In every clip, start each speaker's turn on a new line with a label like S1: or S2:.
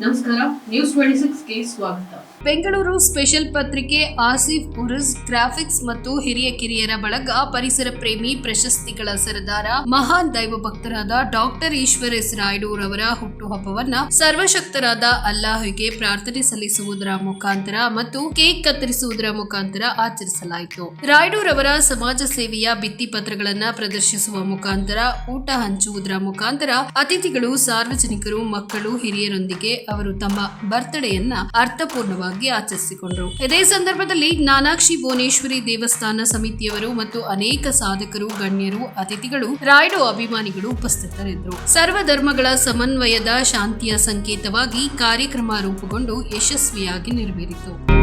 S1: ನಮಸ್ಕಾರ news twenty ಸಿಕ್ಸ್ಗೆ ಸ್ವಾಗತ.
S2: Bengaluru special ಪತ್ರಿಕೆ ಆಸಿಫ್ ಉರುಸ್, ಗ್ರಾಫಿಕ್ಸ್ ಮತ್ತು ಹಿರಿಯ ಕಿರಿಯರ ಬಳಗ ಪರಿಸರ ಪ್ರೇಮಿ ಪ್ರಶಸ್ತಿಗಳ ಸರದಾರ ಮಹಾನ್ ದೈವ ಭಕ್ತರಾದ ಡಾಕ್ಟರ್ ಈಶ್ವರ್ ಎಸ್ ರಾಯ್ಡೂರವರ ಹುಟ್ಟುಹಬ್ಬವನ್ನ ಸರ್ವಶಕ್ತರಾದ ಅಲ್ಲಾಹಿಗೆ ಪ್ರಾರ್ಥನೆ ಸಲ್ಲಿಸುವುದರ ಮುಖಾಂತರ ಮತ್ತು ಕೇಕ್ ಕತ್ತರಿಸುವುದರ ಮುಖಾಂತರ ಆಚರಿಸಲಾಯಿತು. ರಾಯ್ಡೂರವರ ಸಮಾಜ ಸೇವೆಯ ಭಿತ್ತಿಪತ್ರಗಳನ್ನ ಪ್ರದರ್ಶಿಸುವ ಮುಖಾಂತರ ಊಟ ಹಂಚುವುದರ ಮುಖಾಂತರ ಅತಿಥಿಗಳು ಸಾರ್ವಜನಿಕರು, ಮಕ್ಕಳು, ಹಿರಿಯರೊಂದಿಗೆ ಅವರು ತಮ್ಮ ಬರ್ತ್ಡೇಯನ್ನ ಅರ್ಥಪೂರ್ಣವಾಗಿ ಆಚರಿಸಿಕೊಂಡರು. ಇದೇ ಸಂದರ್ಭದಲ್ಲಿ ಜ್ಞಾನಾಕ್ಷಿ ಭುವನೇಶ್ವರಿ ದೇವಸ್ಥಾನ ಸಮಿತಿಯವರು ಮತ್ತು ಅನೇಕ ಸಾಧಕರು, ಗಣ್ಯರು, ಅತಿಥಿಗಳು, ರಾಯ್ಡು ಅಭಿಮಾನಿಗಳು ಉಪಸ್ಥಿತರಿದ್ದರು. ಸರ್ವ ಧರ್ಮಗಳ ಸಮನ್ವಯದ ಶಾಂತಿಯ ಸಂಕೇತವಾಗಿ ಕಾರ್ಯಕ್ರಮ ರೂಪುಗೊಂಡು ಯಶಸ್ವಿಯಾಗಿ ನೆರವೇರಿತು.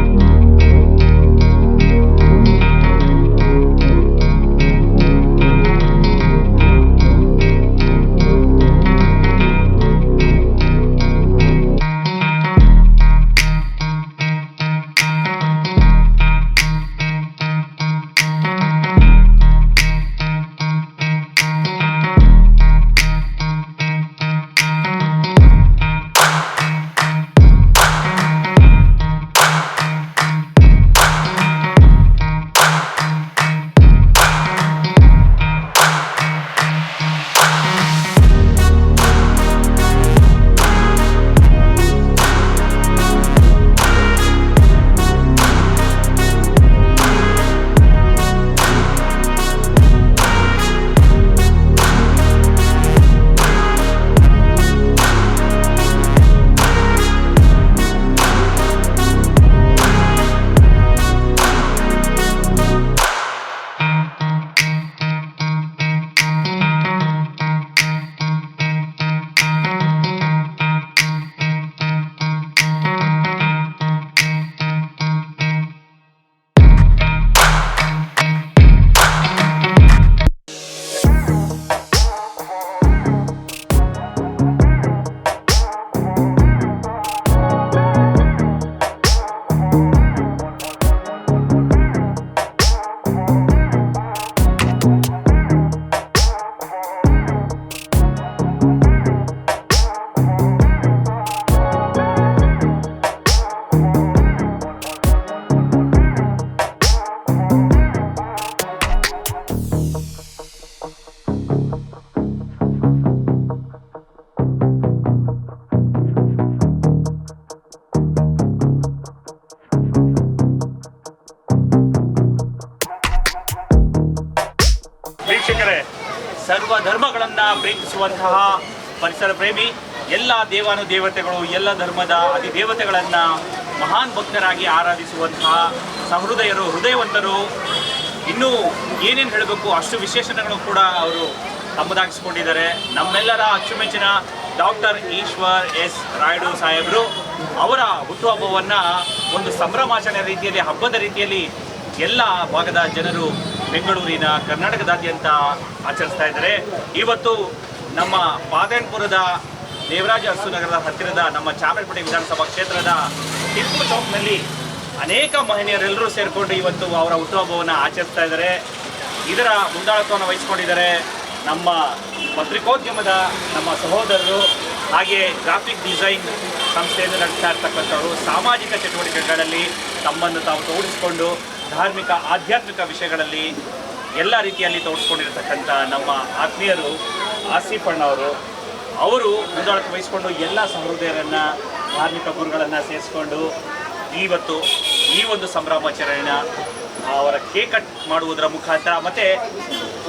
S3: ಸರ್ವ ಧರ್ಮಗಳನ್ನ ಪ್ರೀತಿಸುವಂತಹ ಪರಿಸರ ಪ್ರೇಮಿ, ಎಲ್ಲ ದೇವಾನು ದೇವತೆಗಳು ಎಲ್ಲ ಧರ್ಮದ ಅತಿ ದೇವತೆಗಳನ್ನ ಮಹಾನ್ ಭಕ್ತರಾಗಿ ಆರಾಧಿಸುವಂತಹ ಸಹೃದಯರು, ಹೃದಯವಂತರು, ಇನ್ನೂ ಏನೇನು ಹೇಳಬೇಕು ಅಷ್ಟು ವಿಶೇಷಣಗಳು ಕೂಡ ಅವರು ತಮ್ಮದಾಗಿಸಿಕೊಂಡಿದ್ದಾರೆ. ನಮ್ಮೆಲ್ಲರ ಅಚ್ಚುಮೆಚ್ಚಿನ ಡಾಕ್ಟರ್ ಈಶ್ವರ್ ಎಸ್ ರಾಯ್ಡು ಸಾಹೇಬರು ಅವರ ಹುಟ್ಟುಹಬ್ಬವನ್ನು ಒಂದು ಸಂಭ್ರಮಾಚರಣೆ ರೀತಿಯಲ್ಲಿ, ಹಬ್ಬದ ರೀತಿಯಲ್ಲಿ ಎಲ್ಲ ಭಾಗದ ಜನರು ಬೆಂಗಳೂರಿನ ಕರ್ನಾಟಕದಾದ್ಯಂತ ಆಚರಿಸ್ತಾ ಇದ್ದಾರೆ. ಇವತ್ತು ನಮ್ಮ ಪಾದನ್ಪುರದ ದೇವರಾಜ ಅರಸುನಗರದ ಹತ್ತಿರದ ನಮ್ಮ ಚಾಮರಾಜಪೇಟೆ ವಿಧಾನಸಭಾ ಕ್ಷೇತ್ರದ ಟಿಪ್ಪು ಚೌಕ್ನಲ್ಲಿ ಅನೇಕ ಮಹಿಳೆಯರೆಲ್ಲರೂ ಸೇರಿಕೊಂಡು ಇವತ್ತು ಅವರ ಹುಟ್ಟುಹಬ್ಬವನ್ನು ಆಚರಿಸ್ತಾ ಇದ್ದಾರೆ. ಇದರ ಮುಂದಾಳತ್ವವನ್ನು ವಹಿಸಿಕೊಂಡಿದ್ದಾರೆ ನಮ್ಮ ಪತ್ರಿಕೋದ್ಯಮದ ನಮ್ಮ ಸಹೋದರರು, ಹಾಗೆ ಗ್ರಾಫಿಕ್ ಡಿಸೈನ್ ಸಂಸ್ಥೆಯಿಂದ ನಡೆಸ್ತಾ ಇರ್ತಕ್ಕಂಥವರು, ಸಾಮಾಜಿಕ ಚಟುವಟಿಕೆಗಳಲ್ಲಿ ತಮ್ಮನ್ನು ತಾವು ತೋಡಿಸಿಕೊಂಡು ಧಾರ್ಮಿಕ, ಆಧ್ಯಾತ್ಮಿಕ ವಿಷಯಗಳಲ್ಲಿ ಎಲ್ಲ ರೀತಿಯಲ್ಲಿ ತೋರಿಸ್ಕೊಂಡಿರ್ತಕ್ಕಂಥ ನಮ್ಮ ಆತ್ಮೀಯರು ಆಸಿಫ್ ಅಣ್ಣವರು, ಅವರು ಮುಂದಾಳಕ್ಕೆ ವಹಿಸಿಕೊಂಡು ಎಲ್ಲ ಸಹೃದಯರನ್ನು, ಧಾರ್ಮಿಕ ಗುರುಗಳನ್ನು ಸೇರಿಸ್ಕೊಂಡು ಇವತ್ತು ಈ ಒಂದು ಸಂಭ್ರಮಾಚರಣೆಯ ಅವರ ಕೇಕ್ ಕಟ್ ಮಾಡುವುದರ ಮುಖಾಂತರ ಮತ್ತು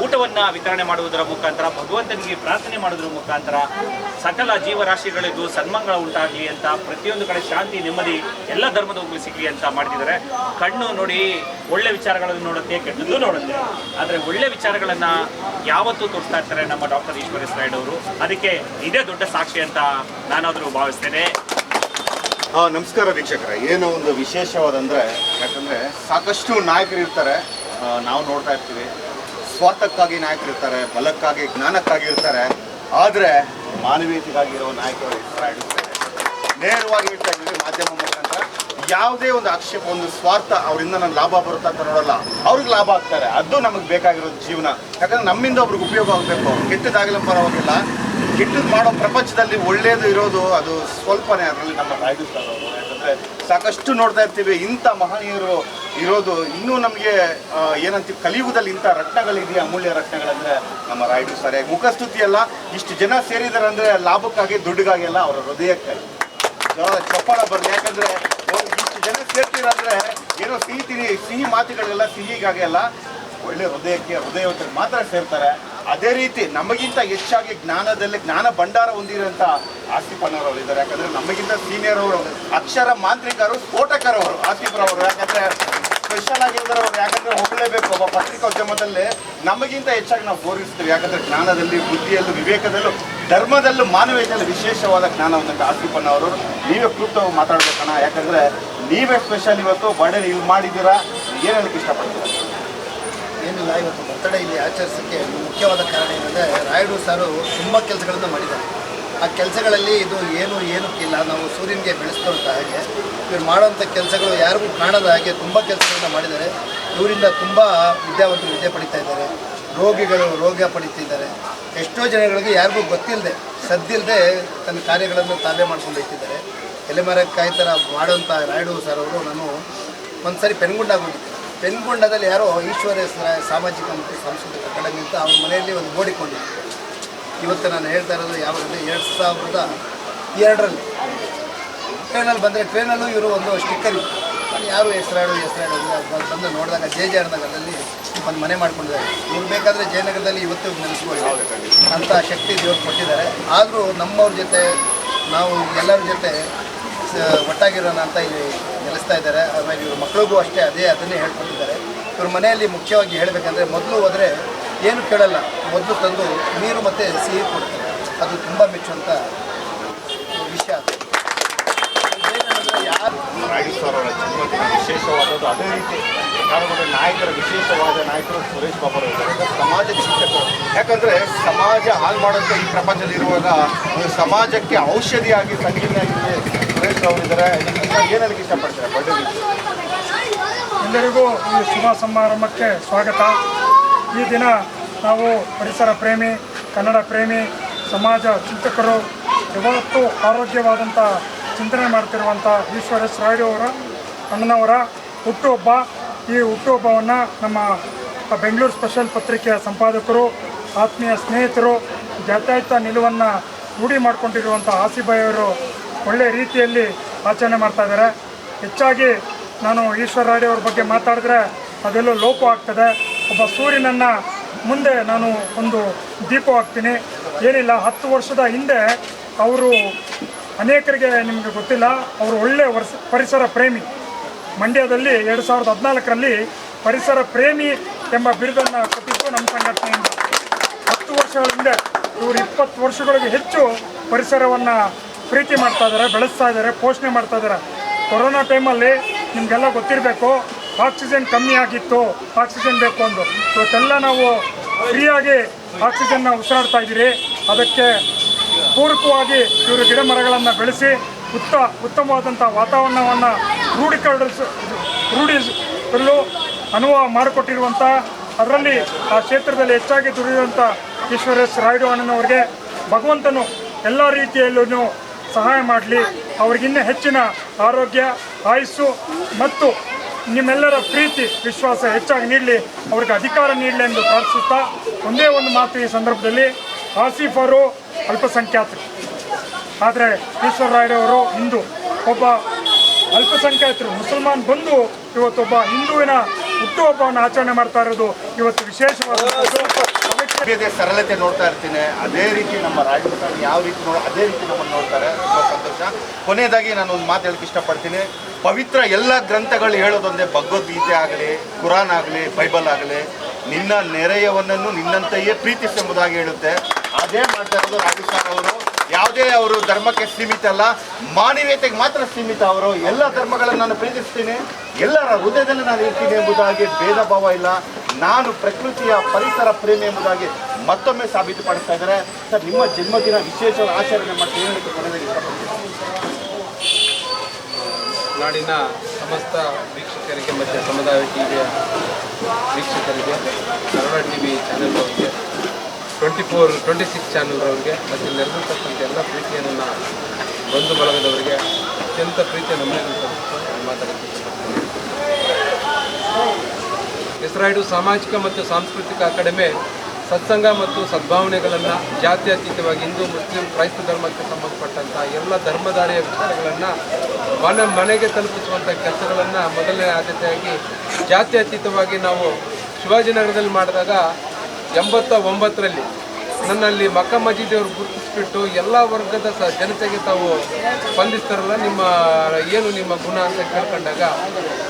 S3: ಊಟವನ್ನು ವಿತರಣೆ ಮಾಡುವುದರ ಮುಖಾಂತರ, ಭಗವಂತನಿಗೆ ಪ್ರಾರ್ಥನೆ ಮಾಡೋದ್ರ ಮುಖಾಂತರ ಸಕಲ ಜೀವರಾಶಿಗಳಿಗೂ ಸನ್ಮಂಗಳ ಉಂಟಾಗಲಿ ಅಂತ ಪ್ರತಿಯೊಂದು ಕಡೆ ಶಾಂತಿ, ನೆಮ್ಮದಿ, ಎಲ್ಲ ಧರ್ಮದ ಒಬ್ಬರು ಸಿಗಲಿ ಅಂತ ಮಾಡ್ತಿದ್ದಾರೆ. ಕಣ್ಣು ನೋಡಿ, ಒಳ್ಳೆ ವಿಚಾರಗಳನ್ನು ನೋಡುತ್ತೆ, ಕೆಟ್ಟದ್ದು ನೋಡುತ್ತೆ. ಆದರೆ ಒಳ್ಳೆ ವಿಚಾರಗಳನ್ನು ಯಾವತ್ತೂ ತೋರಿಸ್ತಾ ಇರ್ತಾರೆ ನಮ್ಮ ಡಾಕ್ಟರ್ ಈಶ್ವರ ರಾಯ್ ಅವರು ಅದಕ್ಕೆ ಇದೇ ದೊಡ್ಡ ಸಾಕ್ಷಿ ಅಂತ ನಾನಾದರೂ ಭಾವಿಸ್ತೇನೆ.
S4: ಆ, ನಮಸ್ಕಾರ ವೀಕ್ಷಕರೇ. ಏನು ಒಂದು ವಿಶೇಷವಾದಂದ್ರೆ ಯಾಕಂದ್ರೆ ಸಾಕಷ್ಟು ನಾಯಕರು ಇರ್ತಾರೆ. ನಾವು ನೋಡ್ತಾ ಇರ್ತೀವಿ. ಸ್ವಾರ್ಥಕ್ಕಾಗಿ ನಾಯಕರು ಇರ್ತಾರೆ ಬಲಕ್ಕಾಗಿ ಜ್ಞಾನಕ್ಕಾಗಿ ಇರ್ತಾರೆ. ಆದರೆ ಮಾನವೀಯತೆಗಾಗಿ ಇರೋ ನಾಯಕರು ಇರ್ತಾರೆ. ನೇರವಾಗಿ ಹೇಳ್ತಾ ಇದ್ದೀವಿ ಮಾಧ್ಯಮ ಮುಖಾಂತರ. ಯಾವುದೇ ಒಂದು ಆಕ್ಷೇಪ ಒಂದು ಸ್ವಾರ್ಥ ಅವರಿಂದ ನನಗೆ ಲಾಭ ಬರುತ್ತಾ ಅಂತ ನೋಡಲ್ಲ. ಅವ್ರಿಗೆ ಲಾಭ ಆಗ್ತಾರೆ. ಅದು ನಮಗೆ ಬೇಕಾಗಿರೋದು ಜೀವನ. ಯಾಕಂದ್ರೆ ನಮ್ಮಿಂದ ಒಬ್ರಿಗೆ ಉಪಯೋಗ ಆಗಬೇಕು. ಕೆಟ್ಟದಾಗಲಿ ಪರವಾಗಿಲ್ಲ. ಕೆಟ್ಟದ್ದು ಮಾಡೋ ಪ್ರಪಂಚದಲ್ಲಿ ಒಳ್ಳೇದು ಇರೋದು ಅದು ಸ್ವಲ್ಪನೇ ಅದರಲ್ಲಿ ನಮ್ಮ ರಾಯದು ಸರ್ ಯಾಕಂದರೆ ಸಾಕಷ್ಟು ನೋಡ್ತಾ ಇರ್ತೀವಿ, ಇಂಥ ಮಹನೀಯರು ಇರೋದು. ಇನ್ನೂ ನಮಗೆ ಏನಂತೀವಿ, ಕಲಿಯುಗದಲ್ಲಿ ಇಂಥ ರತ್ನಗಳಿದೆಯಾ, ಅಮೂಲ್ಯ ರತ್ನಗಳಂದರೆ ನಮ್ಮ ರಾಯ್ಡು ಸರ್ ಮುಖಸ್ತುತಿ ಅಲ್ಲ ಇಷ್ಟು ಜನ ಸೇರಿದ್ದಾರೆ ಅಂದರೆ ಲಾಭಕ್ಕಾಗಿ, ದುಡ್ಡಿಗಾಗಿ ಅಲ್ಲ ಅವರ ಹೃದಯಕ್ಕಾಗಿ ಚಪ್ಪಾಳ ಬರಲಿ. ಯಾಕಂದ್ರೆ ಇಷ್ಟು ಜನ ಸೇರ್ತೀರಂದರೆ ಏನೋ ಸಿಹಿ ತಿನಿ, ಸಿಹಿ ಮಾತುಗಳಿಗೆಲ್ಲ ಸಿಹಿಗಾಗಿ ಅಲ್ಲ ಒಳ್ಳೆ ಹೃದಯಕ್ಕೆ ಹೃದಯವಂತರಿಗೆ ಮಾತ್ರ ಸೇರ್ತಾರೆ. ಅದೇ ರೀತಿ ನಮಗಿಂತ ಹೆಚ್ಚಾಗಿ ಜ್ಞಾನದಲ್ಲಿ ಜ್ಞಾನ ಭಂಡಾರ ಹೊಂದಿರುವಂಥ ಆಸಿಫಣ್ಣವರು ಇದ್ದಾರೆ. ಯಾಕಂದ್ರೆ ನಮಗಿಂತ ಸೀನಿಯರ್ ಅವರು ಅಕ್ಷರ ಮಾಂತ್ರಿಕರು, ಸ್ಫೋಟಕರು ಅವರು ಯಾಕಂದ್ರೆ ಸ್ಪೆಷಲ್ ಆಗಿರ್ತಾರೆ ಅವರು. ಯಾಕಂದ್ರೆ ಹೋಗಲೇಬೇಕು. ಒಬ್ಬ ಪತ್ರಿಕೋದ್ಯಮದಲ್ಲಿ ನಮಗಿಂತ ಹೆಚ್ಚಾಗಿ ನಾವು ಗೌರವಿಸ್ತೀವಿ ಯಾಕಂದ್ರೆ ಜ್ಞಾನದಲ್ಲಿ, ಬುದ್ಧಿಯಲ್ಲೂ, ವಿವೇಕದಲ್ಲೂ, ಧರ್ಮದಲ್ಲೂ, ಮಾನವೀಯತೆಯಲ್ಲಿ ವಿಶೇಷವಾದ ಜ್ಞಾನ ಆಸಿಫಣ್ಣ ಅವರು ನೀವೇ ಕ್ಲೂಪ್ತವಾಗಿ ಮಾತಾಡ್ಬೇಕಣ್ಣ. ಯಾಕಂದ್ರೆ ನೀವೇ ಸ್ಪೆಷಲ್ ಇವತ್ತು ಬರ್ಡೇ ಇಲ್ಲಿ ಮಾಡಿದ್ದೀರಾ, ಏನು ಇಷ್ಟಪಡ್ತೀರಾ?
S5: ಏನಿಲ್ಲ, ಇವತ್ತು ಬರ್ತಡೇ ಇಲ್ಲಿ ಆಚರಿಸೋಕ್ಕೆ ಮುಖ್ಯವಾದ ಕಾರಣ ಏನಂದರೆ ರಾಯುಡು ಸಾರು ತುಂಬ ಕೆಲಸಗಳನ್ನು ಮಾಡಿದ್ದಾರೆ. ಆ ಕೆಲಸಗಳಲ್ಲಿ ಇದು ಏನು ಏನಕ್ಕಿಲ್ಲ ನಾವು ಸೂರ್ಯನಿಗೆ ಬೆಳೆಸ್ಕೊಳ್ತಾ ಹಾಗೆ. ಇವ್ರು ಮಾಡೋಂಥ ಕೆಲಸಗಳು ಯಾರಿಗೂ ಕಾಣದ ಹಾಗೆ ತುಂಬ ಕೆಲಸಗಳನ್ನ ಮಾಡಿದ್ದಾರೆ. ಇವರಿಂದ ತುಂಬ ವಿದ್ಯಾವಂತರು ವಿದ್ಯೆ ಪಡಿತಾ ಇದ್ದಾರೆ. ರೋಗಿಗಳು ರೋಗ ಪಡಿತಿದ್ದಾರೆ. ಎಷ್ಟೋ ಜನಗಳಿಗೆ ಯಾರಿಗೂ ಗೊತ್ತಿಲ್ಲದೆ ಸದ್ದಿಲ್ಲದೆ ತನ್ನ ಕಾರ್ಯಗಳನ್ನು ತಾವೇ ಮಾಡ್ಕೊಂಡು ಹೋಗ್ತಿದ್ದಾರೆ. ಎಲೆಮರಕ್ಕಾಯಿ ಥರ ಮಾಡೋಂಥ ರಾಯುಡು ಸರ್ ಅವರು ನಾನು ಒಂದು ಸರಿ ಪೆನ್ಗುಂಡಾಗ ಪೆನ್ಗುಂಡದಲ್ಲಿ ಯಾರೋ ಈಶ್ವರೇಶ್ವರ ಸಾಮಾಜಿಕ ಮತ್ತು ಸಾಂಸ್ಕೃತಿಕ ಅಕಾಡೆಮಿ ಅಂತ ಅವ್ರ ಮನೆಯಲ್ಲಿ ಒಂದು ಓಡಿಕೊಂಡಿದ್ದರು ಇವತ್ತು ನಾನು ಹೇಳ್ತಾ ಇರೋದು ಯಾವಾಗಂದರೆ ಎರಡು ಸಾವಿರದ ಎರಡರಲ್ಲಿ. ಟ್ರೈನಲ್ಲಿ ಬಂದರೆ ಟ್ರೈನಲ್ಲೂ ಇವರು ಒಂದು ಸ್ಟಿಕ್ಕರ್ ಇತ್ತು. ನಾನು ಯಾರು ಹೆಸರಾಡು ಹೆಸರಾಡು ಅಂದರೆ ಬಂದು ನೋಡಿದಾಗ ಜೆ ಜೆ ಆರ್ ನಗರದಲ್ಲಿ ಒಂದು ಮನೆ ಮಾಡ್ಕೊಂಡಿದ್ದಾರೆ. ಇವ್ರು ಬೇಕಾದರೆ ಜಯನಗರದಲ್ಲಿ ಇವತ್ತು ನೆನೆಸ್ಕೊಳ್ಳಿ ಅಂಥ ಶಕ್ತಿ ದೇವ್ರು ಕೊಟ್ಟಿದ್ದಾರೆ. ಆದರೂ ನಮ್ಮವ್ರ ಜೊತೆ, ನಾವು ಎಲ್ಲರ ಜೊತೆ ಒಟ್ಟಾಗಿರೋಣ ಅಂತ ಇಲ್ಲಿ ಇದ್ದಾರೆ. ಆಮೇಲೆ ಇವ್ರ ಮಕ್ಕಳಿಗೂ ಅಷ್ಟೇ ಅದೇ ಅದನ್ನೇ ಹೇಳ್ಕೊಟ್ಟಿದ್ದಾರೆ. ಇವ್ರ ಮನೆಯಲ್ಲಿ ಮುಖ್ಯವಾಗಿ ಹೇಳಬೇಕಂದ್ರೆ ಮೊದಲು ಹೋದರೆ ಏನು ಕೇಳಲ್ಲ. ಮೊದಲು ತಂದು ನೀರು ಮತ್ತು ಸಿಹಿ ಕೊಡ್ತಾರೆ. ಅದು ತುಂಬ ಮೆಚ್ಚುವಂಥ ವಿಷಯ ಅದು. ಯಾರು
S4: ಸರ್ ಅವರ ವಿಶೇಷವಾದದ್ದು ಅದೇ ರೀತಿ. ಕಾರಣಗೊಂಡ ನಾಯಕರ ವಿಶೇಷವಾದ ನಾಯಕರು ಸುರೇಶ್ ಬಾಬು ಇದ್ದಾರೆ. ಯಾಕಂದ್ರೆ ಸಮಾಜ ಚಿಂತಕರು ಯಾಕಂದ್ರೆ ಸಮಾಜ ಹಾಳು ಮಾಡೋಂಥ ಈ ಪ್ರಪಂಚದಲ್ಲಿ ಇರುವಾಗ ಒಂದು ಸಮಾಜಕ್ಕೆ ಔಷಧಿಯಾಗಿ ಸಂಗೀತವಾಗಿ
S6: ಎಲ್ಲರಿಗೂ ಈ ಶುಭ ಸಮಾರಂಭಕ್ಕೆ ಸ್ವಾಗತ. ಈ ದಿನ ನಾವು ಪರಿಸರ ಪ್ರೇಮಿ, ಕನ್ನಡ ಪ್ರೇಮಿ, ಸಮಾಜ ಚಿಂತಕರು, ಯಾವತ್ತೂ ಆರೋಗ್ಯವಾದಂಥ ಚಿಂತನೆ ಮಾಡ್ತಿರುವಂಥ ಈಶ್ವರೇಶ್ ರಾಯ್ಡು ಅವರ, ಅಣ್ಣನವರ ಹುಟ್ಟುಹಬ್ಬ. ಈ ಹುಟ್ಟುಹಬ್ಬವನ್ನು ನಮ್ಮ ಬೆಂಗಳೂರು ಸ್ಪೆಷಲ್ ಪತ್ರಿಕೆಯ ಸಂಪಾದಕರು, ಆತ್ಮೀಯ ಸ್ನೇಹಿತರು ಜಾತಾಯಿತ ನಿಲುವನ್ನು ರೂಢಿ ಮಾಡಿಕೊಂಡಿರುವಂಥ ಆಸಿಬಾಯಿ ಅವರು ಒಳ್ಳೆಯ ರೀತಿಯಲ್ಲಿ ಆಚರಣೆ ಮಾಡ್ತಾ ಇದ್ದಾರೆ. ಹೆಚ್ಚಾಗಿ ನಾನು ಈಶ್ವರ ರಾಡಿ ಅವ್ರ ಬಗ್ಗೆ ಮಾತಾಡಿದ್ರೆ ಅದೆಲ್ಲೋ ಲೋಪ ಆಗ್ತದೆ. ಒಬ್ಬ ಸೂರ್ಯನನ್ನು ಮುಂದೆ ನಾನು ಒಂದು ದೀಪವಾಗ್ತೀನಿ ಏನಿಲ್ಲ, ಹತ್ತು ವರ್ಷದ ಹಿಂದೆ ಅವರು ಅನೇಕರಿಗೆ ನಿಮಗೆ ಗೊತ್ತಿಲ್ಲ, ಅವರು ಒಳ್ಳೆಯ ವರ್ಷ, ಪರಿಸರ ಪ್ರೇಮಿ. ಮಂಡ್ಯದಲ್ಲಿ ಎರಡು ಸಾವಿರದ ಹದಿನಾಲ್ಕರಲ್ಲಿ ಪರಿಸರ ಪ್ರೇಮಿ ಎಂಬ ಬಿರುದನ್ನು ಕೊಟ್ಟಿದ್ದು ನಮ್ಮ ಸಂಘಟನೆಯಿಂದ. ಹತ್ತು ವರ್ಷಗಳ ಹಿಂದೆ, ಇವರು ಇಪ್ಪತ್ತು ವರ್ಷಗಳಿಗೆ ಹೆಚ್ಚು ಪರಿಸರವನ್ನು ಪ್ರೀತಿ ಮಾಡ್ತಾ ಇದ್ದಾರೆ ಬೆಳೆಸ್ತಾ ಇದ್ದಾರೆ ಪೋಷಣೆ ಮಾಡ್ತಾ ಇದ್ದಾರೆ ಕೊರೋನಾ ಟೈಮಲ್ಲಿ ನಿಮಗೆಲ್ಲ ಗೊತ್ತಿರಬೇಕು ಆಕ್ಸಿಜನ್ ಕಮ್ಮಿ ಆಗಿತ್ತು ಆಕ್ಸಿಜನ್ ಬೇಕು ಅಂದು. ಇವತ್ತೆಲ್ಲ ನಾವು ಫ್ರೀಯಾಗಿ ಆಕ್ಸಿಜನ್ನ ಉಸಿರಾಡ್ತಾ ಇದ್ದೀರಿ. ಅದಕ್ಕೆ ಪೂರಕವಾಗಿ ಇವರು ಗಿಡ ಮರಗಳನ್ನು ಬೆಳೆಸಿ, ಉತ್ತ ಉತ್ತಮವಾದಂಥ ವಾತಾವರಣವನ್ನು ರೂಢೀಕರಣಿಸ ರೂಢಿಸಲು ಅನುವು ಮಾಡಿಕೊಟ್ಟಿರುವಂಥ ಅದರಲ್ಲಿ ಆ ಕ್ಷೇತ್ರದಲ್ಲಿ ಹೆಚ್ಚಾಗಿ ದುಡಿಯುವಂಥ ಈಶ್ವರೇಶ್ ರಾಯ್ಡು ಅಣ್ಣನವ್ರಿಗೆ ಭಗವಂತನು ಎಲ್ಲ ರೀತಿಯಲ್ಲೂ ಸಹಾಯ ಮಾಡಲಿ. ಅವ್ರಿಗಿನ್ನ ಹೆಚ್ಚಿನ ಆರೋಗ್ಯ, ಆಯಸ್ಸು ಮತ್ತು ನಿಮ್ಮೆಲ್ಲರ ಪ್ರೀತಿ, ವಿಶ್ವಾಸ ಹೆಚ್ಚಾಗಿ ನೀಡಲಿ. ಅವ್ರಿಗೆ ಅಧಿಕಾರ ನೀಡಲಿ ಎಂದು ಪ್ರಾರ್ಥಿಸುತ್ತಾ ಒಂದೇ ಒಂದು ಮಾತು ಈ ಸಂದರ್ಭದಲ್ಲಿ. ಆಸಿಫರು ಅಲ್ಪಸಂಖ್ಯಾತರು. ಆದರೆ ಈಶ್ವರ ರಾಯ್ಡವರು ಅವರು ಹಿಂದೂ. ಒಬ್ಬ ಅಲ್ಪಸಂಖ್ಯಾತರು. ಮುಸಲ್ಮಾನ್ ಬಂದು ಇವತ್ತೊಬ್ಬ ಹಿಂದೂವಿನ ಹುಟ್ಟುಹಬ್ಬವನ್ನು ಆಚರಣೆ ಮಾಡ್ತಾ ಇರೋದು ಇವತ್ತು ವಿಶೇಷವಾದದ್ದು
S4: ಸಭ್ಯತೆ ಸರಳತೆ ನೋಡ್ತಾ ಇರ್ತೀನಿ. ಅದೇ ರೀತಿ ನಮ್ಮ ರಾಜಕಾರಣ ಯಾವ ರೀತಿ ನೋಡ ಅದೇ ರೀತಿ ನಮ್ಮನ್ನು ನೋಡ್ತಾರೆ. ತುಂಬ ಸಂತೋಷ. ಕೊನೆಯದಾಗಿ ನಾನು ಒಂದು ಮಾತು ಹೇಳಕ್ಕೆ ಇಷ್ಟಪಡ್ತೀನಿ. ಪವಿತ್ರ ಎಲ್ಲ ಗ್ರಂಥಗಳು ಹೇಳೋದೊಂದೇ ಭಗವದ್ಗೀತೆ ಆಗಲಿ, ಕುರಾನ್ ಆಗಲಿ, ಬೈಬಲ್ ಆಗಲಿ, ನಿನ್ನ ನೆರೆಯವನನ್ನು ನಿನ್ನಂತೆಯೇ ಪ್ರೀತಿಸೆಂಬುದಾಗಿ ಹೇಳುತ್ತೆ. ಅದೇ ಮಾಡ್ತಾ ಇರೋದು ಅವರು ಯಾವುದೇ ಅವರು ಧರ್ಮಕ್ಕೆ ಸೀಮಿತ ಅಲ್ಲ, ಮಾನವೀಯತೆಗೆ ಮಾತ್ರ ಸೀಮಿತ ಅವರು, ಎಲ್ಲ ಧರ್ಮಗಳನ್ನು ನಾನು ಪ್ರೀತಿಸ್ತೀನಿ. ಎಲ್ಲರ ಹೃದಯದಲ್ಲಿ ನಾನು ಇರ್ತೀನಿ ಎಂಬುದಾಗಿ ಭೇದ ಭಾವ ಇಲ್ಲ. ನಾನು ಪ್ರಕೃತಿಯ ಪರಿಸರ ಪ್ರೇಮಿ ಎಂಬುದಾಗಿ ಮತ್ತೊಮ್ಮೆ ಸಾಬೀತುಪಡಿಸ್ತಾ ಇದ್ದಾರೆ. ಸರ್, ನಿಮ್ಮ ಜನ್ಮದಿನ ವಿಶೇಷ ಆಚರಣೆ ಮತ್ತು ಏನಕ್ಕೆ ಕೊನೆಯಲ್ಲಿ
S7: ನಾಡಿನ ಸಮಸ್ತ ವೀಕ್ಷಕರಿಗೆ ಮತ್ತು ಸಮುದಾಯ ಟಿವಿಯ ವೀಕ್ಷಕರಿಗೆ, Kannada T V channel twenty four, twenty six ಚಾನಲ್ರವ್ರಿಗೆ ಮತ್ತು ನೆರೆದಿರ್ತಕ್ಕಂಥ ಎಲ್ಲ ಪ್ರೀತಿಯನ್ನು ಬಂಧು ಬಳಗದವರಿಗೆ ಅತ್ಯಂತ ಪ್ರೀತಿಯ ನಮ್ಮನೆ ಮಾತಾಡ್ತೀನಿ. ಹೆಸರಾಯ್ಡು ಸಾಮಾಜಿಕ ಮತ್ತು ಸಾಂಸ್ಕೃತಿಕ ಅಕಾಡೆಮಿ ಸತ್ಸಂಗ ಮತ್ತು ಸದ್ಭಾವನೆಗಳನ್ನು ಜಾತ್ಯತೀತವಾಗಿ ಹಿಂದೂ, ಮುಸ್ಲಿಂ, ಕ್ರೈಸ್ತ ಧರ್ಮಕ್ಕೆ ಸಂಬಂಧಪಟ್ಟಂಥ ಎಲ್ಲ ಧರ್ಮಧಾರಿಯ ವಿಚಾರಗಳನ್ನು ಮನೆ, ಮನೆಗೆ ತಲುಪಿಸುವಂಥ ಕೆಲಸಗಳನ್ನು ಮೊದಲನೇ ಆದ್ಯತೆಯಾಗಿ ಜಾತ್ಯತೀತವಾಗಿ ನಾವು ಶಿವಾಜಿನಗರದಲ್ಲಿ ಮಾಡಿದಾಗ ಎಂಬತ್ತ ಒಂಬತ್ತರಲ್ಲಿ ನನ್ನಲ್ಲಿ ಮಕ್ಕ ಮಜೀದಿಯವರು ಗುರುತಿಸ್ಬಿಟ್ಟು ಎಲ್ಲ ವರ್ಗದ ಸ ಜನತೆಗೆ ತಾವು ಸ್ಪಂದಿಸ್ತಾರಲ್ಲ, ನಿಮ್ಮ ಏನು ನಿಮ್ಮ ಗುಣ ಅಂತ ಕೇಳ್ಕೊಂಡಾಗ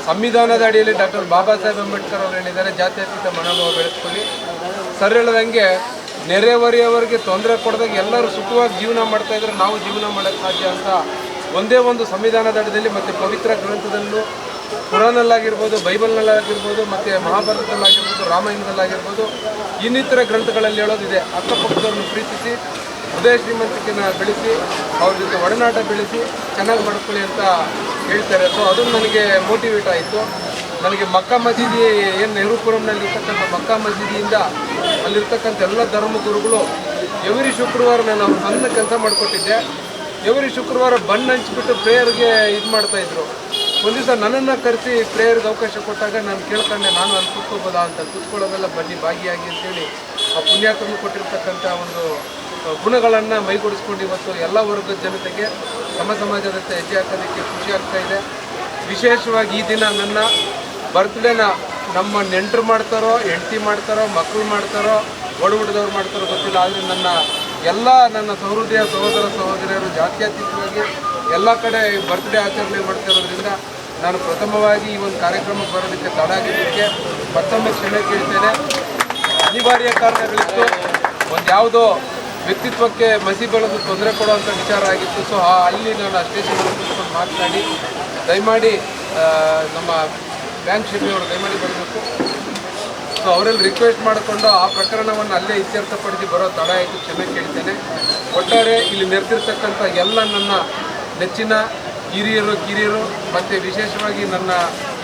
S7: ಸಂವಿಧಾನದ ಅಡಿಯಲ್ಲಿ ಡಾಕ್ಟರ್ ಬಾಬಾ ಸಾಹೇಬ್ ಅಂಬೇಡ್ಕರ್ ಅವರು ಹೇಳಿದ್ದಾರೆ, ಜಾತ್ಯತೀತ ಮನೋಭಾವ ಬೆಳೆಸ್ಕೊಳ್ಳಿ. ಸರ್ ಹೇಳ್ದಂಗೆ ನೆರೆಹೊರೆಯವರಿಗೆ ತೊಂದರೆ ಕೊಡ್ದಾಗ ಎಲ್ಲರೂ ಸುಖವಾಗಿ ಜೀವನ ಮಾಡ್ತಾ ಇದ್ರೆ ನಾವು ಜೀವನ ಮಾಡೋಕ್ಕೆ ಸಾಧ್ಯ ಅಂತ ಒಂದೇ ಒಂದು ಸಂವಿಧಾನದ ಅಡಿಯಲ್ಲಿ ಮತ್ತು ಪವಿತ್ರ ಗ್ರಂಥದಲ್ಲೂ ಕುರಾನಲ್ಲಾಗಿರ್ಬೋದು, ಬೈಬಲ್ನಲ್ಲಾಗಿರ್ಬೋದು, ಮತ್ತು ಮಹಾಭಾರತದಲ್ಲಾಗಿರ್ಬೋದು, ರಾಮಾಯಣದಲ್ಲಾಗಿರ್ಬೋದು, ಇನ್ನಿತರ ಗ್ರಂಥಗಳಲ್ಲಿ ಹೇಳೋದಿದೆ. ಅಕ್ಕಪಕ್ಕದವ್ರನ್ನ ಪ್ರೀತಿಸಿ, ಹೃದಯ ಶ್ರೀಮಂತಿಕೆಯನ್ನು ಬೆಳೆಸಿ, ಅವ್ರ ಜೊತೆ ಒಡನಾಟ ಬೆಳೆಸಿ, ಚೆನ್ನಾಗಿ ಮಾಡ್ಕೊಳ್ಳಿ ಅಂತ ಹೇಳ್ತಾರೆ. ಸೊ ಅದು ನನಗೆ ಮೋಟಿವೇಟ್ ಆಯಿತು. ನನಗೆ ಮಕ್ಕ ಮಸೀದಿ ಏನು ನೆಹರುಪುರಂನಲ್ಲಿ ಇರ್ತಕ್ಕಂಥ ಮಕ್ಕ ಮಸೀದಿಯಿಂದ ಅಲ್ಲಿರ್ತಕ್ಕಂಥ ಎಲ್ಲ ಧರ್ಮಗುರುಗಳು ಎವರಿ ಶುಕ್ರವಾರ ನಾನು ಅವ್ರ ಕೆಲಸ ಮಾಡಿಕೊಟ್ಟಿದ್ದೆ. ಎವರಿ ಶುಕ್ರವಾರ ಬಣ್ಣ ಹಂಚ್ಬಿಟ್ಟು ಪ್ರೇಯರ್ಗೆ ಇದು ಮಾಡ್ತಾಯಿದ್ರು ಒಂದು ದಿವಸ ನನ್ನನ್ನು ಕರೆಸಿ ಪ್ರೇಯರ್ಗೆ ಅವಕಾಶ ಕೊಟ್ಟಾಗ ನಾನು ಕೇಳ್ಕೊಂಡೆ, ನಾನು ಅಲ್ಲಿ ಕೂತ್ಕೋಬೋದಾ ಅಂತ ಕೂತ್ಕೊಳ್ಳೋದೆಲ್ಲ ಬನ್ನಿ, ಭಾಗಿಯಾಗಿ ಅಂತೇಳಿ ಆ ಪುಣ್ಯಾತ್ಮರು ಕೊಟ್ಟಿರ್ತಕ್ಕಂಥ ಒಂದು ಗುಣಗಳನ್ನು ಮೈಗೂಡಿಸ್ಕೊಂಡು ಇವತ್ತು ಎಲ್ಲ ವರ್ಗದ ಜನತೆಗೆ ಸಮ ಸಮಾಜದ ಹೆಜ್ಜೆ ಹಾಕೋದಕ್ಕೆ ಖುಷಿ ಆಗ್ತಾ ಇದೆ. ವಿಶೇಷವಾಗಿ ಈ ದಿನ ನನ್ನ ಬರ್ತ್ಡೇನ ನಮ್ಮ ನೆಂಟರು ಮಾಡ್ತಾರೋ, ಹೆಂಡತಿ ಮಾಡ್ತಾರೋ ಮಕ್ಕಳು ಮಾಡ್ತಾರೋ ಒಡ ಹುಟ್ಟಿದವ್ರು ಮಾಡ್ತಾರೋ ಗೊತ್ತಿಲ್ಲ, ಆದರೆ ನನ್ನ ಎಲ್ಲ ನನ್ನ ಸಹೃದಯ ಸಹೋದರ ಸಹೋದರಿಯರು ಜಾತ್ಯತೀತವಾಗಿ ಎಲ್ಲ ಕಡೆ ಬರ್ತ್ಡೇ ಆಚರಣೆ ಮಾಡ್ತಾ ಇರೋದ್ರಿಂದ ನಾನು ಪ್ರಥಮವಾಗಿ ಈ ಒಂದು ಕಾರ್ಯಕ್ರಮಕ್ಕೆ ಬರೋದಕ್ಕೆ ತಡ ಆಗಿದ್ದಕ್ಕೆ ಮತ್ತೊಮ್ಮೆ ಕ್ಷಮೆ ಕೇಳ್ತೇನೆ. ಅನಿವಾರ್ಯ ಕಾರಣಗಳಿತ್ತು. ಒಂದು ಯಾವುದೋ ವ್ಯಕ್ತಿತ್ವಕ್ಕೆ ಮಸಿ ಬೆಳೆದು ತೊಂದರೆ ಕೊಡುವಂಥ ವಿಚಾರ ಆಗಿತ್ತು. ಸೊ ಅಲ್ಲಿ ನಾನು ಅಷ್ಟೇ ಕೂತ್ಕೊಂಡು ಮಾತನಾಡಿ, ದಯಮಾಡಿ ನಮ್ಮ ಬ್ಯಾಂಕ್ ಶಿಬಿಯವರು ದಯಮಾಡಿ ಬರಬೇಕು. ಸೊ ಅವರಲ್ಲಿ ರಿಕ್ವೆಸ್ಟ್ ಮಾಡಿಕೊಂಡು ಆ ಪ್ರಕರಣವನ್ನು ಅಲ್ಲೇ ಇತ್ಯರ್ಥಪಡಿಸಿ ಬರೋ ತಡ ಆಯಿತು. ಕ್ಷಮೆ ಕೇಳ್ತೇನೆ. ಒಟ್ಟಾರೆ ಇಲ್ಲಿ ನೆರೆದಿರ್ತಕ್ಕಂಥ ಎಲ್ಲ ನನ್ನ ನೆಚ್ಚಿನ ಹಿರಿಯರು, ಕಿರಿಯರು, ಮತ್ತು ವಿಶೇಷವಾಗಿ ನನ್ನ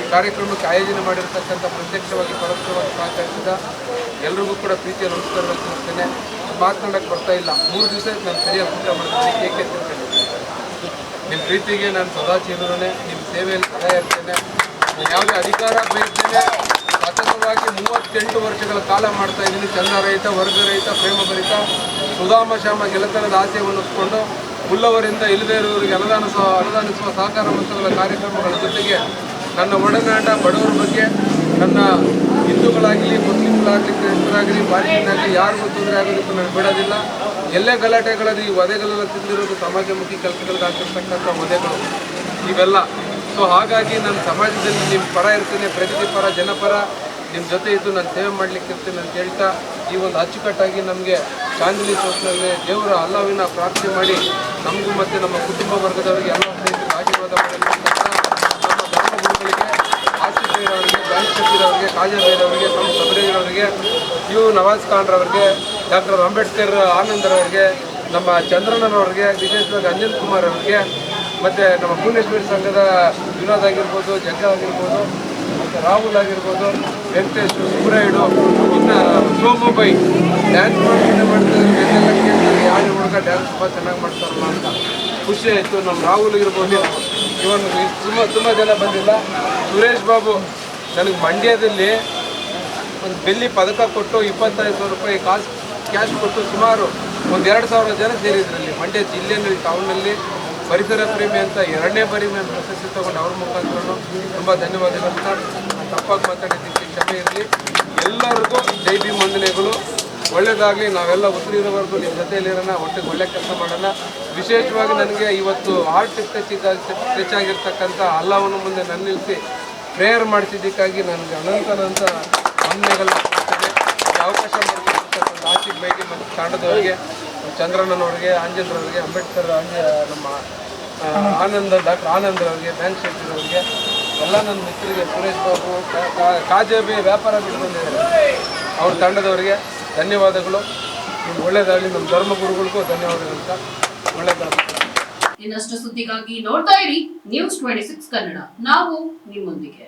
S7: ಈ ಕಾರ್ಯಕ್ರಮಕ್ಕೆ ಆಯೋಜನೆ ಮಾಡಿರ್ತಕ್ಕಂಥ ಪ್ರತ್ಯಕ್ಷವಾಗಿ ಪರೋಕ್ಷವಾಗಿ ಸಹಕರಿಸಿದ ಎಲ್ರಿಗೂ ಕೂಡ ಪ್ರೀತಿಯ ನಮಸ್ಕಾರಗಳು ತಿಳಿಸ್ತೇನೆ ಮಾತನಾಡೋಕ್ಕೆ ಬರ್ತಾ ಇಲ್ಲ. ಮೂರು ದಿವಸ ನಾನು ಸರಿಯಾಗಿ ಊಟ ಮಾಡ್ತೀನಿ ಏಕೆ ತಿಳ್ಕೊಂಡು ನಿಮ್ಮ ಪ್ರೀತಿಗೆ ನಾನು ಸದಾ ಚಿರನೇ ನಿಮ್ಮ ಸೇವೆಯಲ್ಲಿ ಸದಾ ಇರ್ತೇನೆ. ಯಾವುದೇ ಅಧಿಕಾರ ಬಯಸ್ತೇನೆ. ಸತತವಾಗಿ ಮೂವತ್ತೆಂಟು ವರ್ಷಗಳ ಕಾಲ ಮಾಡ್ತಾ ಇದ್ದೀನಿ. ಚಂದರಹಿತ ವರ್ಗರಹಿತ ಪ್ರೇಮಭರಿತ ಸುಧಾಮ ಶ್ಯಾಮ ಗೆಲತನದ ಆಸೆ ಹೊತ್ಕೊಂಡು ಉಳ್ಳವರಿಂದ ಇಲ್ಲದೇ ಇರುವವರಿಗೆ ಅನುದಾನಿಸುವ ಅನುದಾನಿಸುವ ಸಹಕಾರ ಮಂತ್ರಗಳ ಕಾರ್ಯಕ್ರಮಗಳ ಜೊತೆಗೆ ನನ್ನ ಒಡನಾಟ ಬಡವರ ಬಗ್ಗೆ, ನನ್ನ ಹಿಂದೂಗಳಾಗಲಿ, ಮುಸ್ಲಿಮ್ಗಳಾಗಲಿ, ಕ್ರಿಸ್ತರಾಗಲಿ ಭಾರತೀಯರಾಗಲಿ ಯಾರಿಗೂ ತೊಂದರೆ ಆಗೋದಕ್ಕೂ ನಾನು ಬಿಡೋದಿಲ್ಲ. ಎಲ್ಲೇ ಗಲಾಟೆಗಳಲ್ಲಿ ಈ ವಧೆಗಳೆಲ್ಲ ತಿಂದಿರೋದು ಸಮಾಜಮುಖಿ ಕೆಲಸಗಳಿಗಾಗ್ತಿರ್ತಕ್ಕಂಥ ವಧೆಗಳು ಇವೆಲ್ಲ. ಸೊ ಹಾಗಾಗಿ ನಾನು ಸಮಾಜದಲ್ಲಿ ನಿಮ್ಮ ಪರ ಇರ್ತೇನೆ, ಪ್ರಗತಿ ಪರ ಜನಪರ ನಿಮ್ಮ ಜೊತೆ ಇದ್ದು ನಾನು ಸೇವೆ ಮಾಡಲಿಕ್ಕೆ ಇರ್ತೇನೆ ಅಂತ ಹೇಳ್ತಾ ಈ ಒಂದು ಅಚ್ಚುಕಟ್ಟಾಗಿ ನಮಗೆ ಚಾಂದಿನಿ ಚೌಕ್ನಲ್ಲಿ ದೇವರ ಅಲ್ಲವಿನ ಪ್ರಾರ್ಥನೆ ಮಾಡಿ ನಮಗೂ ಮತ್ತು ನಮ್ಮ ಕುಟುಂಬ ವರ್ಗದವರಿಗೆ ಎಲ್ಲ ಸ್ನೇಹಿತರಿಗೆ ಆಶೀರ್ವಾದ ನಮ್ಮ ಧರ್ಮಗುರುಗಳಿಗೆ ಆಶಿಫ್ ಅವರಿಗೆ ಬ್ಯಾಂಕ್ ಅವರಿಗೆ ನಮ್ಮ ಸಬರೇರವರಿಗೆ ಯು ನವಾಜ್ ಖಾನ್ರವರಿಗೆ ಡಾಕ್ಟರ್ ಅಂಬೇಡ್ಕರ್ ಆನಂದರವರಿಗೆ ನಮ್ಮ ಚಂದ್ರನರವರಿಗೆ ವಿಶೇಷವಾಗಿ ಅಂಜನ್ ಕುಮಾರ್ ಅವರಿಗೆ ಮತ್ತು ನಮ್ಮ ಭುವನೇಶ್ವರಿ ಸಂಘದ ವಿನೋದ್ ಆಗಿರ್ಬೋದು, ಜಗ್ಗ ಆಗಿರ್ಬೋದು ರಾಹುಲ್ ಆಗಿರ್ಬೋದು, ವೆಂಕಟೇಶ್ ಸುಬ್ರಾಯುಡು ಇನ್ನು ಸೋಮಬೈ ಡ್ಯಾನ್ಸ್ ಮಾಡ್ತಾನೆ ಮಾಡ್ತಾರೆ ಕೇಳ್ತಾರೆ, ಯಾರು ಹುಡುಗ ಡ್ಯಾನ್ಸ್ ತುಂಬ ಚೆನ್ನಾಗಿ ಮಾಡ್ತಾರಲ್ಲ ಅಂತ. ಖುಷಿ ಆಯಿತು ನಮ್ಮ ರಾಹುಲ್ ಇರ್ಬೋದು. ಇವನು ತುಂಬ ತುಂಬ ಜನ ಬಂದಿಲ್ಲ. ಸುರೇಶ್ ಬಾಬು, ನನಗೆ ಮಂಡ್ಯದಲ್ಲಿ ಒಂದು ಬೆಳ್ಳಿ ಪದಕ ಕೊಟ್ಟು ಇಪ್ಪತ್ತೈದು ಸಾವಿರ ರೂಪಾಯಿ ಕಾಸು ಕ್ಯಾಶ್ ಕೊಟ್ಟು ಸುಮಾರು ಒಂದು ಎರಡು ಸಾವಿರ ಜನ ಸೇರಿದ್ರಲ್ಲಿ ಮಂಡ್ಯ ಜಿಲ್ಲೆಯಲ್ಲಿ ಟೌನಲ್ಲಿ ಪರಿಸರ ಪ್ರೇಮಿ ಅಂತ ಎರಡನೇ ಬಾರಿ ಪ್ರಶಸ್ತಿ ತಗೊಂಡು ಅವ್ರ ಮುಖಾಂತರ ತುಂಬ ಧನ್ಯವಾದಗಳು ತಪ್ಪಾಗಿ ಮಾತಾಡಿದ್ದಕ್ಕೆ ಕ್ಷಮೆ ಇರಲಿ. ಎಲ್ಲರಿಗೂ ಜೈ ಭೀಮ್ ವಂದನೆಗಳು. ಒಳ್ಳೇದಾಗಲಿ, ನಾವೆಲ್ಲ ಉಸಿರಿರೋವರೆಗೂ ನಿಮ್ಮ ಜೊತೆಯಲ್ಲಿರೋಣ ಒಟ್ಟಿಗೆ ಒಳ್ಳೆ ಕೆಲಸ ಮಾಡೋಣ. ವಿಶೇಷವಾಗಿ ನನಗೆ ಇವತ್ತು ಹಾರ್ಟ್ ಟೆಸ್ಟ್ ಟಚ್ ಆಗಿರ್ತಕ್ಕಂಥ ಅಲ್ಲವನ್ನು ಮುಂದೆ ನನ್ನ ನಿಲ್ಲಿಸಿ ಪ್ರೇಯರ್ ಮಾಡಿಸಿದ್ದಕ್ಕಾಗಿ ನನಗೆ ಅನಂತನಂತ ಈ ಅವಕಾಶ ಮಾಡಿರ್ತಕ್ಕಂಥ ಆಶಿಕ್ ಬೈಗೆ ಮತ್ತು ತಾಂಡದವರಿಗೆ, ಚಂದ್ರಣ್ಣನವ್ರಿಗೆ ಆಂಜನರವರಿಗೆ ಅಂಬೇಡ್ಕರ್ ಅಂಜ ನಮ್ಮ ಆನಂದ, ಡಾಕ್ಟರ್ ಆನಂದ್ರವ್ರಿಗೆ ಬ್ಯಾಂಕ್ ಶೆಟ್ಟಿರವರಿಗೆ ಎಲ್ಲ ನನ್ನ ಮಿತ್ರರಿಗೆ ಸುರೇಶ್ ಬಾಬು ಕಾಜೇಬಿ ವ್ಯಾಪಾರ ಬಿಟ್ಟು ಬಂದಿದ್ದಾರೆ. ಅವ್ರ ತಂಡದವರಿಗೆ ಧನ್ಯವಾದಗಳು. ನಿಮ್ಗೆ ಒಳ್ಳೇದಾಗಲಿ, ನಮ್ಮ ಧರ್ಮಗುರುಗಳಿಗೂ ಧನ್ಯವಾದಗಳು ಅಂತ ಒಳ್ಳೇದಾಗಲಿ.
S1: ಇನ್ನಷ್ಟು ಸುದ್ದಿಗಾಗಿ ನೋಡ್ತಾ ಇರಿ ನ್ಯೂಸ್ ಟ್ವೆಂಟಿ ಸಿಕ್ಸ್ ಕನ್ನಡ. ನಾವು ನಿಮ್ಮೊಂದಿಗೆ.